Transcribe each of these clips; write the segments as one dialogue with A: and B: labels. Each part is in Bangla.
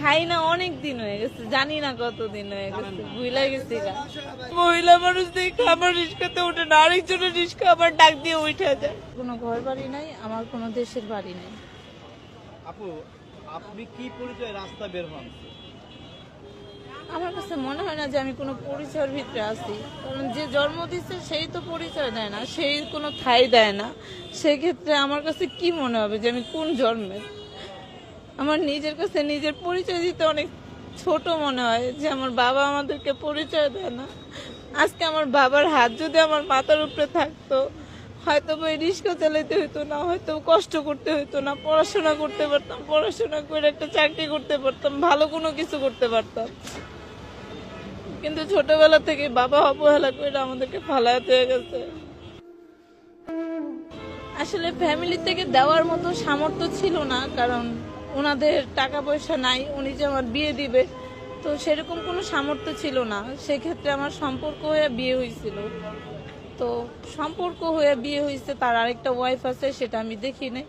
A: খাই না অনেক দিন হয়ে গেছে জানি না কত দিন হয়ে গেছে ভুইলা গেছি। মহিলা মানুষ দেখে আমার রিস্কাতে উঠে না আরেকজনের রিস্কা আবার ডাক দিয়ে উঠে যায়। কোনো ঘর বাড়ি নাই আমার কোনো দেশের বাড়ি নাই।
B: আপু আপনি কি পরিচয় রাস্তা বের হন?
A: আমার কাছে মনে হয় না যে আমি কোনো পরিচয়ের ভিতরে আছি। কারণ যে জন্ম দিচ্ছে সেই তো পরিচয় দেয় না সেই কোনো ঠাই দেয় না। সেক্ষেত্রে আমার কাছে কি মনে হবে যে আমি কোন জন্মের? আমার নিজের কাছে নিজের পরিচয় দিতে অনেক ছোট মনে হয়, যে আমার বাবা আমাদেরকে পরিচয় দেয় না। আজকে আমার বাবার হাত যদি আমার মাথার উপরে থাকতো, হয়তো বা এই রিক্সা চালাইতে হতো না, হয়তো কষ্ট করতে হতো না, পড়াশোনা করতে পারতাম, পড়াশোনা করে একটা চাকরি করতে পারতাম, ভালো কোনো কিছু করতে পারতাম। কিন্তু ছোটবেলা থেকে বাবা অবহেলা করে আমাদেরকে ফালাতে হয়ে গেছে। আসলে ফ্যামিলি থেকে দেওয়ার মতো সামর্থ্য ছিল না, কারণ ওনাদের টাকা পয়সা নাই, উনি যে আমার বিয়ে দিবে, তো সেরকম কোনো সামর্থ্য ছিল না। সেক্ষেত্রে আমার সম্পর্ক হয়ে বিয়ে হয়েছিল। তো সম্পর্ক হয়ে বিয়ে হয়েছে, তার আরেকটা ওয়াইফ আছে, সেটা আমি দেখি নাই।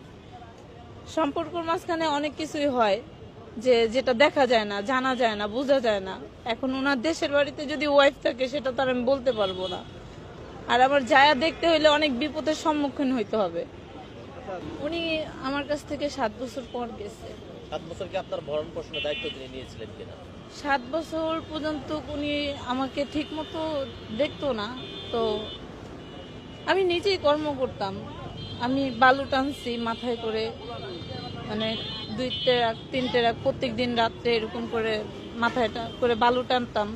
A: সম্পর্কর মাঝখানে অনেক কিছুই হয়, যে যেটা দেখা যায় না, জানা যায় না, বোঝা যায় না। এখন ওনার দেশের বাড়িতে যদি ওয়াইফ থাকে, সেটা তার আমি বলতে পারব না। আর আমার জায়া দেখতে হইলে অনেক বিপদের সম্মুখীন হইতে হবে। উনি আমার কাছ থেকে সাত বছর পর গেছে।
C: সাত বছর কি আপনার ভরণ পোষণের দায়িত্ব তিনি নিয়েছিলেন কিনা?
A: সাত বছর পর্যন্ত উনি আমাকে ঠিক মতো দেখতো না তো আমি নিজেই কর্ম করতাম। আমি বালু টানছি মাথায় করে মানে দুই ট্রাক তিন ট্রাক প্রত্যেক দিন রাত্রে এরকম করে মাথায় করে বালু টানতাম।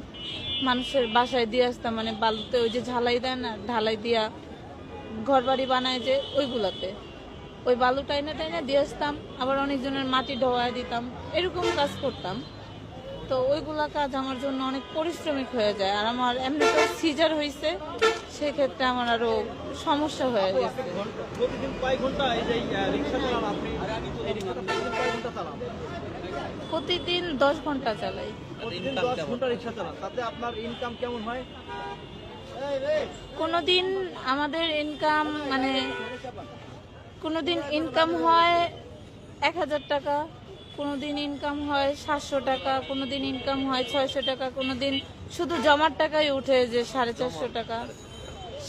A: মানুষের বাসায় দিয়ে আসতাম মানে বালুতে ওই যে ঝালাই দেয় না ঢালাই দিয়া ঘর বাড়ি বানায় যে ওইগুলাতে। ওই বালু টাইনে টাইনে দিয়ে আসতাম আবার অনেকজনের মাটি ঢোয়ায় দিতাম এরকম কাজ করতাম। তো ওইগুলা কাজ আমার জন্য অনেক পরিশ্রমিক হয়ে যায় আর আমার এমনিতে সিজার হয়েছে সেক্ষেত্রে আমার আরও সমস্যা হয়ে গেছে।
B: প্রতিদিন
A: দশ ঘণ্টা চালাই।
B: হয়?
A: কোনোদিন আমাদের ইনকাম মানে কোনোদিন ইনকাম হয় এক হাজার টাকা কোনোদিন ইনকাম হয় সাতশো টাকা কোনোদিন ইনকাম হয় ছয়শো টাকা কোনোদিন শুধু জমার টাকাই উঠে যে সাড়ে চারশো টাকা।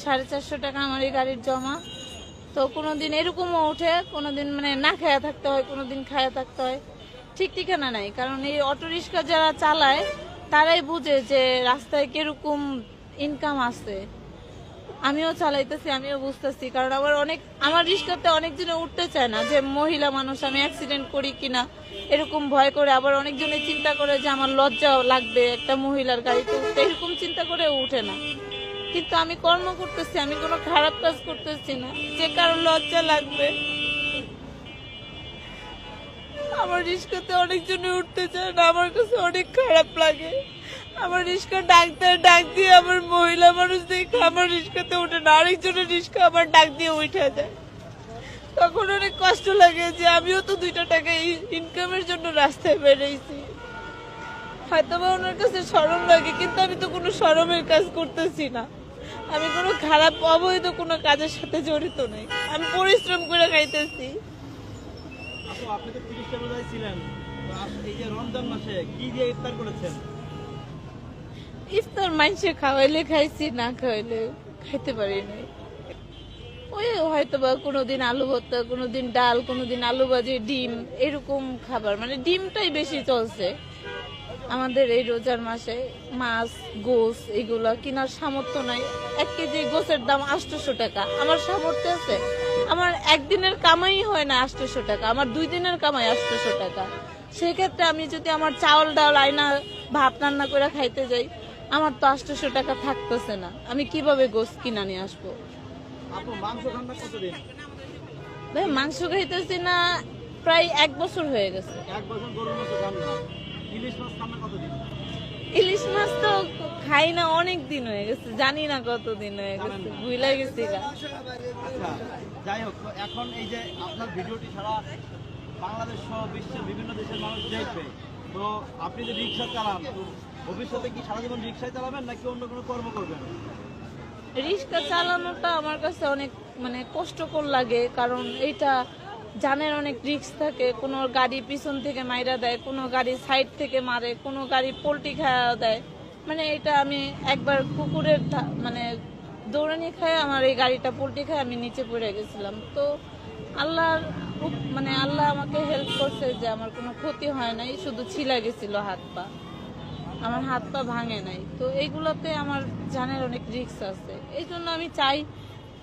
A: সাড়ে চারশো টাকা আমার এই গাড়ির জমা। তো কোনো দিন এরকমও উঠে কোনো দিন মানে না খায়া থাকতে হয় কোনো দিন খায়া থাকতে হয়। ঠিক ঠিকানা নাই কারণ এই অটো রিক্সা যারা চালায় তারাই বুঝে যে রাস্তায় কীরকম ইনকাম আছে আমিও চালাইতেছি, আমিও বুঝতেছি। কারণ আবার অনেক, আমার রিস্কাতে অনেকজনে উঠতে চায় না যে মহিলা মানুষ, আমি অ্যাক্সিডেন্ট করি কিনা। এরকম ভয় করে আবার অনেকজনে চিন্তা করে যে আমার লজ্জাও লাগবে একটা মহিলার গাড়িতে উঠতে। এরকম চিন্তা করে উঠে না। কিন্তু আমি কর্ম করতেছি, আমি কোনো খারাপ কাজ করতেছি না। যে কারও লজ্জা লাগবে, আমার রিস্কাতে অনেকজনে উঠতে চায় না। আমার কাছে অনেক খারাপ লাগে। আমার রিস্কা ডাক্তার ডাক দিয়ে আমার মহিলা মানুষ দেখে আমার রিস্কাতে উঠে না। আরেকজনের রিস্কা আমার ডাক দিয়ে উঠে যায় তখন অনেক কষ্ট লাগে যে আমিও তো দুইটা টাকা ইনকামের জন্য রাস্তায় বেরিয়েছি হয়তো বা ওনার কাছে সরম লাগে, কিন্তু আমি তো কোনো সরমের কাজ করতেছি না। আমি কোনো খারাপ অবৈধ কোনো কাজের সাথে জড়িত নেই। আমি পরিশ্রম করে খাইতেছি।
B: আপনি তো ছিলেন এই যে রমজান মাসে কি দিয়ে ইফতার করেছেন?
A: ইফতার মাইনসে খাওয়াইলে খাইছি, না খাওয়াইলে খাইতে পারি নাই ওই হয়তো বা কোনোদিন আলু ভর্তা, কোনোদিন ডাল, কোনোদিন আলু ভাজি, ডিম, এরকম খাবার। মানে ডিমটাই বেশি চলছে। আমাদের এই রোজার মাসে মাছ, গোস এগুলা কেনার সামর্থ্য নাই। এক কেজি গোসের দাম আটশোশো টাকা। আমার সামর্থ্য আছে। আমার একদিনের কামাই হয় না আটশোশো টাকা। আমার দুই দিনের কামাই আটশোশো টাকা। সেক্ষেত্রে আমি যদি আমার চাউল ডাল আয়না ভাত রান্না করে খাইতে যাই আমার তো আটশোশো টাকা থাকতেছে না। আমি কীভাবে গোস কিনা নিয়ে আসব? ভাই মাংস খাইতেছি না প্রায় এক বছর হয়ে গেছে।
B: ইলিশ মাছ
A: তো খাই না অনেক দিন হয়ে গেছে। জানি না কতদিন হয়ে গেছে ভুলে গেছি।
B: আচ্ছা যাই হোক এখন এই যে আপনার ভিডিওটি সারা বাংলাদেশ সহ বিশ্বের বিভিন্ন দেশের মানুষ দেখবে। তো আপনি যে রিক্সা চালান ভবিষ্যতে কি সারা জীবন রিক্সায় চালাবেন নাকি অন্য কোনো কর্ম করবেন?
A: রিক্সা চালানোটা আমার কাছে অনেক মানে কষ্টকর লাগে, কারণ এইটা জানের অনেক রিক্স থাকে। কোনো গাড়ি পিছন থেকে মাইরা দেয়, কোনো গাড়ি সাইড থেকে মারে, কোনো গাড়ি পোল্টি খাওয়া দেয়। মানে এটা আমি একবার কুকুরের মানে দৌড়ানি খায় আমার এই গাড়িটা পোল্টি খায় আমি নিচে পড়ে গেছিলাম। তো আল্লাহর মানে আল্লাহ আমাকে হেল্প করছে যে আমার কোনো ক্ষতি হয় নাই, শুধু ছিলা গেছিল হাত পা আমার হাত পা ভাঙে নাই। তো এইগুলোতে আমার জানের অনেক রিস্ক আছে। এই জন্য আমি চাই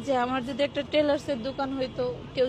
A: যে আমার যদি একটা টেলার্সের দোকান হইতো, কেউ